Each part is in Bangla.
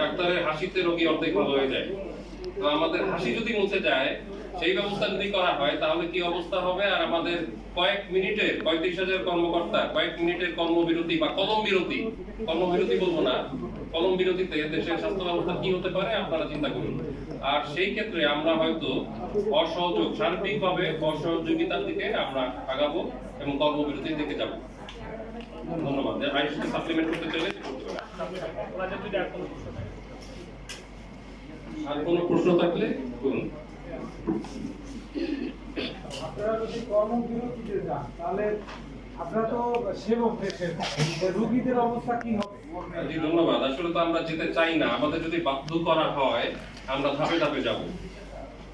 ডাক্তারের হাসিতে রোগী অর্ধেক ভালো হয়ে যায়। তো আমাদের হাসি যদি মুছে যায়, সেই ব্যবস্থা যদি করা হয়, তাহলে কি অবস্থা হবে? আর আমাদের কয়েক মিনিটের, পঁয়ত্রিশ হাজার কর্মকর্তা, কয়েক মিনিটের কর্মবিরতি বা কলম বিরতি, কর্মবিরতি বলব না, কলম বিরতিতে দেশের স্বাস্থ্য ব্যবস্থা কি হতে পারে আপনারা চিন্তা করুন। আর সেই ক্ষেত্রে আমরা হয়তো অসহযোগ, সার্বিকভাবে অসহযোগিতার দিকে আমরা আগাবো এবং কর্মবিরতির দিকে যাব। ধন্যবাদ। সাপ্লিমেন্ট করতে চাইলে আর কোনো প্রশ্ন থাকলে করুন। আপনারা যদি কর্মবিরতিতে যান তাহলে আপনারা তো সেবক দেশের রুগীদের অবস্থা কি হবে? জি ধন্যবাদ। আসলে তো আমরা যেতে চাই না। আমাদের যদি বাধ্য করা হয় আমরা ধাপে ধাপে যাব।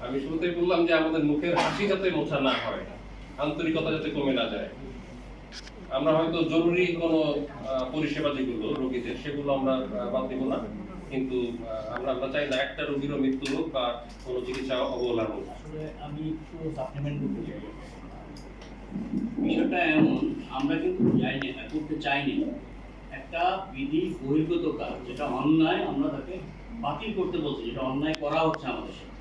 আমি শুরুতেই বললাম যে আমাদের মুখের হাসি যাতে মোছা না হয় আন্তরিকতা যাতে কমে না যায়। আমরা হয়তো জরুরি কোনো পরিষেবা যেগুলো রোগীদের সেগুলো আমরা বাদ দিব না। কিন্তু আমরা আমরা চাই না একটা রোগীরও মৃত্যু হোক বা কোনো চিকিৎসা অবহেলা হোক। আমি একটু সাপ্লিমেন্ট বিষয়টা এমন আমরা কিন্তু যাইনি না করতে চাইনি। একটা বিধি বহির্গত কাজ যেটা অন্যায় আমরা তাকে বাতিল করতে বলছি যেটা অন্যায় করা হচ্ছে আমাদের সাথে।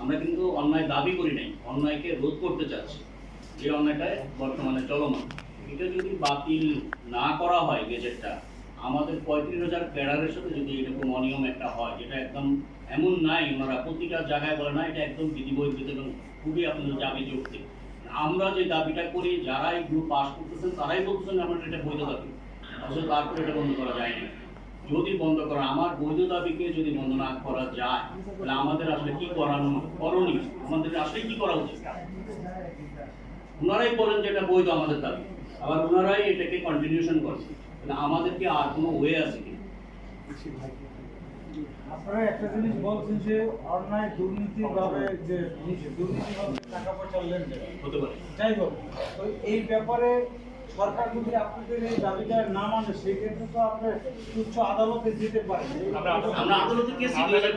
আমরা কিন্তু অন্যায় দাবি করি নাই অন্যায়কে রোধ করতে চাচ্ছি। যে অন্যায়টা বর্তমানে চলমান। এটা যদি বাতিল না করা হয় গেজেটটা, আমাদের পঁয়ত্রিশ হাজার ক্যাডারের সাথে যদি এরকম অনিয়ম একটা হয়, যেটা একদম এমন নাই, ওনারা প্রতিটা জায়গায় বলে না, এটা একদম বিধি বহির্ভূত এবং খুবই আপনাদের দাবি যুক্তি আমরা যে দাবিটা করি, যারা এই গ্রুপ পাস করতেছেন, তারাই বলতেছেন আমাদের এটা বৈধ দাবি। অথচ তারপরে এটা বন্ধ করা যায় না। যদি বন্ধ করা, আমার বৈধ দাবিকে যদি বন্ধ না করা যায়, তাহলে আমাদের আসলে কি করানো করণীয়? আমাদের আসলে কি করা উচিত? ওনারাই বলেন যে এটা বৈধ আমাদের দাবি। আবার ওনারাই এটাকে কন্টিনিউশন করছে আমাদের কি আর কোনো ওয়ে আছে কি? আপনারা একটা জিনিস বলছেন যে অন্যায় দুর্নীতি ভাবে যে দুর্নীতি টাকা পয়সা লেনদেন। হতে পারে। যাই হোক তো এই ব্যাপারে সরকার যদি আপনাদের এই দাবিটা না মানে সেক্ষেত্রে তো আপনার উচ্চ আদালতে যেতে পারে আমরা আদালতে কেস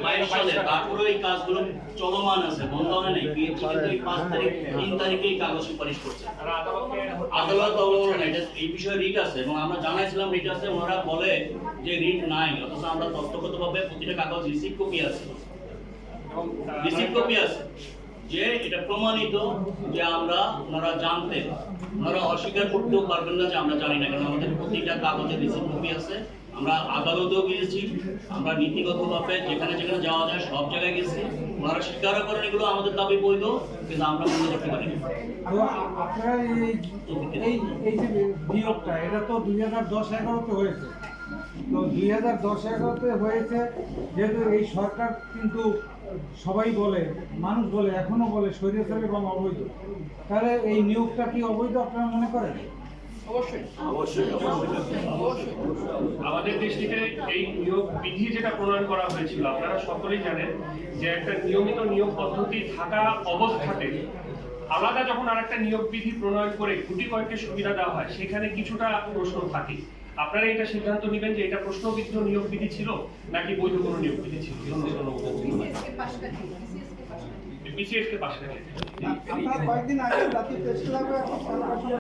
বাইশ সালে তারপরে এই কাজগুলো চলমান আছে বন্ধ হয় নাই। বিএনপি কিন্তু এই পাঁচ তারিখ তিন তারিখে এই কাগজ সুপারিশ করছে। আদালত অবলম্বন এটা এই বিষয়ে রিট আছে এবং আমরা জানাইছিলাম রিট আছে ওনারা বলে যে রিট নাই অথচ আমরা তথ্যগতভাবে প্রতিটা কাগজ রিসিভ কপি আছে। রিসিভ কপি আছে। যে এটা প্রমাণিত যে আমরা, ওনারা জানতেন। ওনারা অস্বীকার করতেও পারবেন না যে আমরা জানি না কারণ আমাদের প্রতিটা কাগজে রিসিভ কপি আছে। আমরা আদালতেও গিয়েছি। আমরা নীতিগতভাবে যেখানে যেখানে যাওয়া যায় সব জায়গায় গেছি ওনারা স্বীকারও করেন এগুলো আমাদের দাবি বৈধ, কিন্তু আমরা মনে করতে পারি। আপনারা এই যে নিয়োগটা এটা তো দুই হাজার দশ এগারোতে হয়েছে। তো দুই হাজার দশ এগারোতে হয়েছে যেহেতু এই সরকার কিন্তু সবাই বলে মানুষ বলে এখনও বলে স্বৈরাচার এবং অবৈধ। তাহলে এই নিয়োগটা কি অবৈধ আপনারা মনে করেন? আমাদের থেকে এই নিয়োগ বিধি যেটা প্রণয়ন করা হয়েছিল আপনারা সকলেই জানেন যে একটা নিয়মিত নিয়োগ পদ্ধতি থাকা অবস্থাতে আলাদা যখন আর একটা নিয়োগ বিধি প্রণয়ন করে গুটি কয়েকটি সুবিধা দেওয়া হয় সেখানে কিছুটা প্রশ্ন থাকে। আপনারা এটা সিদ্ধান্ত নেবেন যে এটা প্রশ্নবিদ্ধ নিয়োগ বিধি ছিল নাকি বৈধ কোনো নিয়োগ বিধি ছিল বিসিএস কে পাশ কাটিয়ে